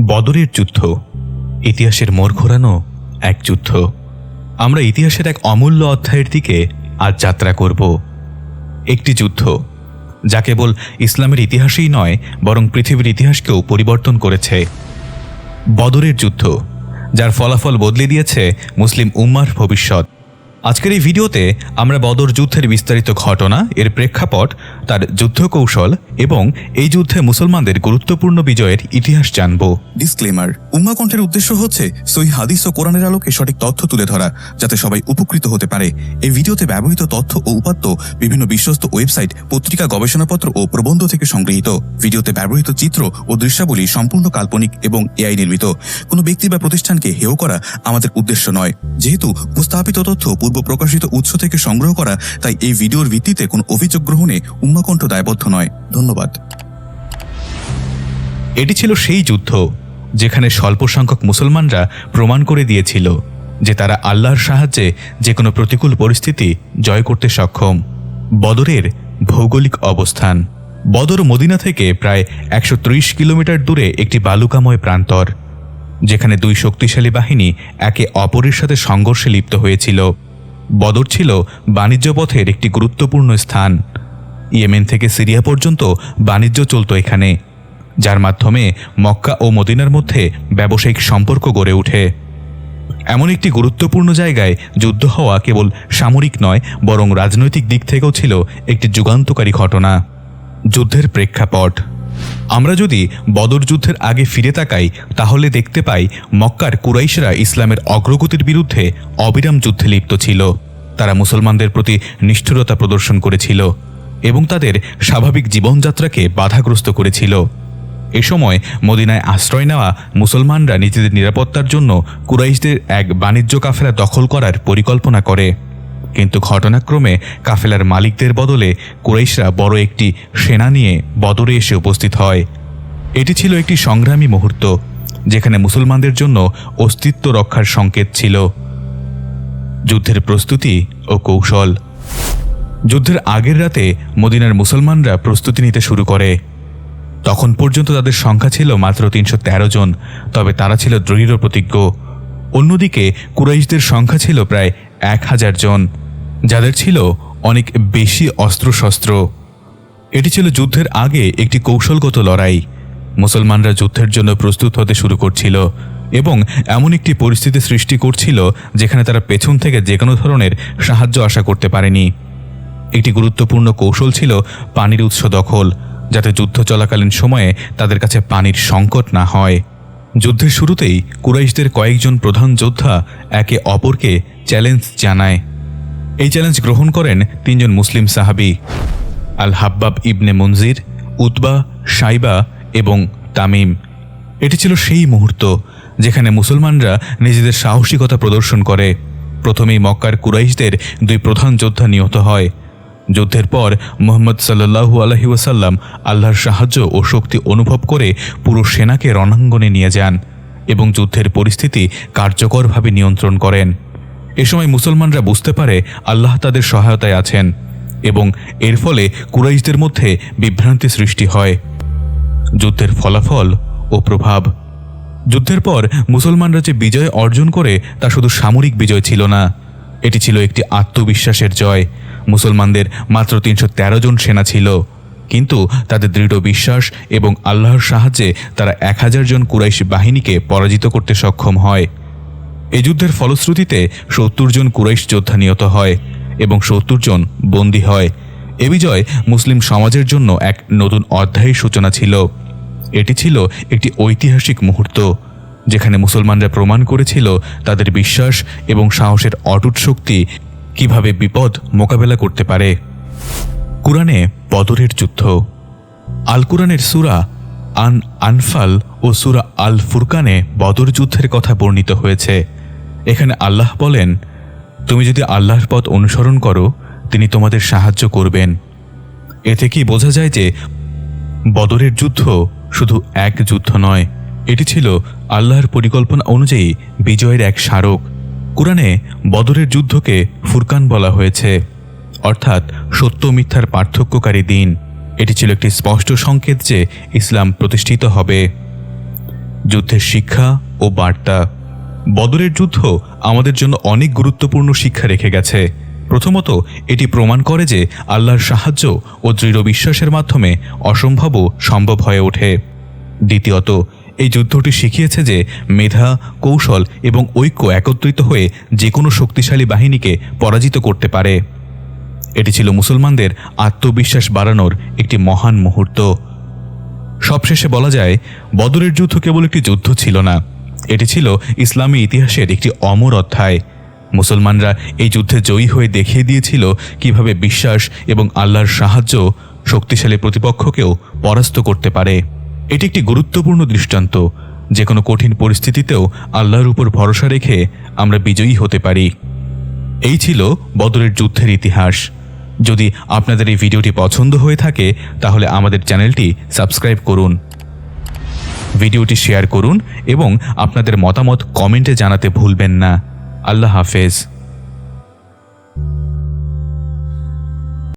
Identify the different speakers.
Speaker 1: বদরের যুদ্ধ, ইতিহাসের মোড় ঘোরানো এক যুদ্ধ। আমরা ইতিহাসের এক অমূল্য অধ্যায়ের দিকে আজ যাত্রা করব। একটি যুদ্ধ, যা কেবল ইসলামের ইতিহাসেই নয়, বরং পৃথিবীর ইতিহাসকেও পরিবর্তন করেছে। বদরের যুদ্ধ, যার ফলাফল বদলে দিয়েছে মুসলিম উম্মার ভবিষ্যৎ। আজকের এই ভিডিওতে আমরা বদর যুদ্ধের বিস্তারিত ঘটনা, এর প্রেক্ষাপট, তার যুদ্ধ কৌশল এবং এই যুদ্ধে মুসলমানদের গুরুত্বপূর্ণ বিজয়ের ইতিহাস জানব।
Speaker 2: ডিসক্লেমার উম্মা কণ্ঠের উদ্দেশ্য হচ্ছে সহি হাদিস ও কোরআনের আলোকে সঠিক তথ্য তুলে ধরা, যাতে সবাই উপকৃত হতে পারে। এই ভিডিওতে ব্যবহৃত তথ্য ও উপাত্ত বিভিন্ন বিশ্বস্ত ওয়েবসাইট, পত্রিকা, গবেষণাপত্র ও প্রবন্ধ থেকে সংগৃহীত। ভিডিওতে ব্যবহৃত চিত্র ও দৃশ্যাবলী সম্পূর্ণ কাল্পনিক এবং এআই নির্মিত। কোনো ব্যক্তি বা প্রতিষ্ঠানকে হেয় করা আমাদের উদ্দেশ্য নয়। যেহেতু উপস্থাপিত তথ্য পূর্ব প্রকাশিত উৎস থেকে সংগ্রহ করা, তাই এই ভিডিওর ভিত্তিতে কোনো অভিযোগ গ্রহণে উম্মাকণ্ঠ দায়বদ্ধ নয়। ধন্যবাদ।
Speaker 1: এটি ছিল সেই যুদ্ধ যেখানে স্বল্প সংখ্যক মুসলমানরা প্রমাণ করে দিয়েছিল যে তারা আল্লাহর সাহায্যে যে কোনো প্রতিকূল পরিস্থিতি জয় করতে সক্ষম। বদরের ভৌগোলিক অবস্থান। বদর মদিনা থেকে প্রায় একশো ত্রিশ কিলোমিটার দূরে একটি বালুকাময় প্রান্তর, যেখানে দুই শক্তিশালী বাহিনী একে অপরের সাথে সংঘর্ষে লিপ্ত হয়েছিল। বদর ছিল বাণিজ্য পথের একটি গুরুত্বপূর্ণ স্থান। ইয়েমেন থেকে সিরিয়া পর্যন্ত বাণিজ্য চলত এখানে, যার মাধ্যমে মক্কা ও মদিনার মধ্যে ব্যবসায়িক সম্পর্ক গড়ে ওঠে। এমন একটি গুরুত্বপূর্ণ জায়গায় যুদ্ধ হওয়া কেবল সামরিক নয়, বরং রাজনৈতিক দিক থেকেও ছিল একটি যুগান্তকারী ঘটনা। যুদ্ধের প্রেক্ষাপট আমরা যদি বদর যুদ্ধের আগে ফিরে তাকাই, তাহলে দেখতে পাই মক্কার কুরাইশরা ইসলামের অগ্রগতির বিরুদ্ধে অবিরাম যুদ্ধে লিপ্ত ছিল। তারা মুসলমানদের প্রতি নিষ্ঠুরতা প্রদর্শন করেছিল এবং তাদের স্বাভাবিক জীবনযাত্রাকে বাধাগ্রস্ত করেছিল। এ সময় মদিনায় আশ্রয় নেওয়া মুসলমানরা নিজেদের নিরাপত্তার জন্য কুরাইশদের এক বাণিজ্য কাফেলা দখল করার পরিকল্পনা করে। কিন্তু ঘটনাক্রমে কাফেলার মালিকদের বদলে কুরাইশরা বড় একটি সেনা নিয়ে বদরে এসে উপস্থিত হয়। এটি ছিল একটি সংগ্রামী মুহূর্ত, যেখানে মুসলমানদের জন্য অস্তিত্ব রক্ষার সংকেত ছিল। যুদ্ধের প্রস্তুতি ও কৌশল। যুদ্ধের আগের রাতে মদিনার মুসলমানরা প্রস্তুতি নিতে শুরু করে। তখন পর্যন্ত তাদের সংখ্যা ছিল মাত্র তিনশো তেরো জন, তবে তারা ছিল দৃঢ় প্রতিজ্ঞ অন্যদিকে কুরাইশদের সংখ্যা ছিল প্রায় এক হাজার জন। যাদের ছিল অনেক বেশি অস্ত্রশস্ত্র। এটি ছিল যুদ্ধের আগে একটি কৌশলগত লড়াই। মুসলমানরা যুদ্ধের জন্য প্রস্তুত হতে শুরু করছিল এবং এমন একটি পরিস্থিতি সৃষ্টি করছিল যেখানে তারা পেছন থেকে যে কোনো ধরনের সাহায্য আশা করতে পারেনি। একটি গুরুত্বপূর্ণ কৌশল ছিল পানির উৎস দখল, যাতে যুদ্ধ চলাকালীন সময়ে তাদের কাছে পানির সংকট না হয়। যুদ্ধের শুরুতেই কুরাইশদের কয়েকজন প্রধান যোদ্ধা একে অপরকে চ্যালেঞ্জ জানায়। এই চ্যালেঞ্জ গ্রহণ করেন তিনজন মুসলিম সাহাবি আল হাব্বাব ইবনে মনজির, উতবা সাইবা এবং তামিম। এটি ছিল সেই মুহূর্ত যেখানে মুসলমানরা নিজেদের সাহসিকতা প্রদর্শন করে। প্রথমেই মক্কার কুরাইশদের দুই প্রধান যোদ্ধা নিহত হয়। যুদ্ধের পর মোহাম্মদ সাল্লাহু আলহি ওয়াসাল্লাম আল্লাহর সাহায্য ও শক্তি অনুভব করে পুরো সেনাকে রণাঙ্গনে নিয়ে যান এবং যুদ্ধের পরিস্থিতি কার্যকরভাবে নিয়ন্ত্রণ করেন। এ সময় মুসলমানরা বুঝতে পারে আল্লাহ তাদের সহায়তায় আছেন এবং এর ফলে কুরাইশদের মধ্যে বিভ্রান্তি সৃষ্টি হয়। যুদ্ধের ফলাফল ও প্রভাব। যুদ্ধের পর মুসলমানরা যে বিজয় অর্জন করে তা শুধু সামরিক বিজয় ছিল না, এটি ছিল একটি আত্মবিশ্বাসের জয়। মুসলমানদের মাত্র তিনশো তেরো জন সেনা ছিল, কিন্তু তাদের দৃঢ় বিশ্বাস এবং আল্লাহর সাহায্যে তারা এক হাজার জন কুরাইশ বাহিনীকে পরাজিত করতে সক্ষম হয়। এই যুদ্ধের ফলশ্রুতিতে সত্তর জন কুরাইশ যোদ্ধা নিহত হয় এবং সত্তর জন বন্দী হয়। এ বিজয় মুসলিম সমাজের জন্য এক নতুন অধ্যায়ের সূচনা ছিল। এটি ছিল একটি ঐতিহাসিক মুহূর্ত, যেখানে মুসলমানরা প্রমাণ করেছিল তাদের বিশ্বাস এবং সাহসের অটুট শক্তি কীভাবে বিপদ মোকাবেলা করতে পারে। কুরআনে বদরের যুদ্ধ। আল কুরআনের সুরা আন আনফাল ও সুরা আল ফুরকানে বদর যুদ্ধের কথা বর্ণিত হয়েছে। এখানে আল্লাহ বলেন, তুমি যদি আল্লাহর পথ অনুসরণ করো, তিনি তোমাদের সাহায্য করবেন। এতে কি বোঝা যায় যে বদরের যুদ্ধ শুধু এক যুদ্ধ নয়, এটি ছিল আল্লাহর পরিকল্পনা অনুযায়ী বিজয়ের এক স্মারক। কোরআনে বদরের যুদ্ধকে ফুরকান বলা হয়েছে, অর্থাৎ সত্য মিথ্যার পার্থক্যকারী দিন। এটি ছিল একটি স্পষ্ট সংকেত যে ইসলাম প্রতিষ্ঠিত হবে। যুদ্ধের শিক্ষা ও বার্তা। বদরের যুদ্ধ আমাদের জন্য অনেক গুরুত্বপূর্ণ শিক্ষা রেখে গেছে। প্রথমত, এটি প্রমাণ করে যে আল্লাহর সাহায্য ও দৃঢ় বিশ্বাসের মাধ্যমে অসম্ভবও সম্ভব হয়ে ওঠে। দ্বিতীয়ত, এই যুদ্ধটি শিখিয়েছে যে মেধা, কৌশল এবং ঐক্য একত্রিত হয়ে যে কোনো শক্তিশালী বাহিনীকে পরাজিত করতে পারে। এটি ছিল মুসলমানদের আত্মবিশ্বাস বাড়ানোর একটি মহান মুহূর্ত। সবশেষে বলা যায়, বদরের যুদ্ধ কেবল একটি যুদ্ধ ছিল না। এটি ছিল ইসলামী ইতিহাসের একটি অমর অধ্যায়। মুসলমানরা এই যুদ্ধে জয়ী হয়ে দেখিয়ে দিয়েছিল কীভাবে বিশ্বাস এবং আল্লাহর সাহায্য শক্তিশালী প্রতিপক্ষকেও পরাস্ত করতে পারে। এটি একটি গুরুত্বপূর্ণ দৃষ্টান্ত। যে কোনো কঠিন পরিস্থিতিতেও আল্লাহর উপর ভরসা রেখে আমরা বিজয়ী হতে পারি। এই ছিল বদরের যুদ্ধের ইতিহাস। যদি আপনাদের এই ভিডিওটি পছন্দ হয়ে থাকে, তাহলে আমাদের চ্যানেলটি সাবস্ক্রাইব করুন। ভিডিওটি শেয়ার করুন এবং আপনাদের মতামত কমেন্টে জানাতে ভুলবেন না। আল্লাহ হাফেজ।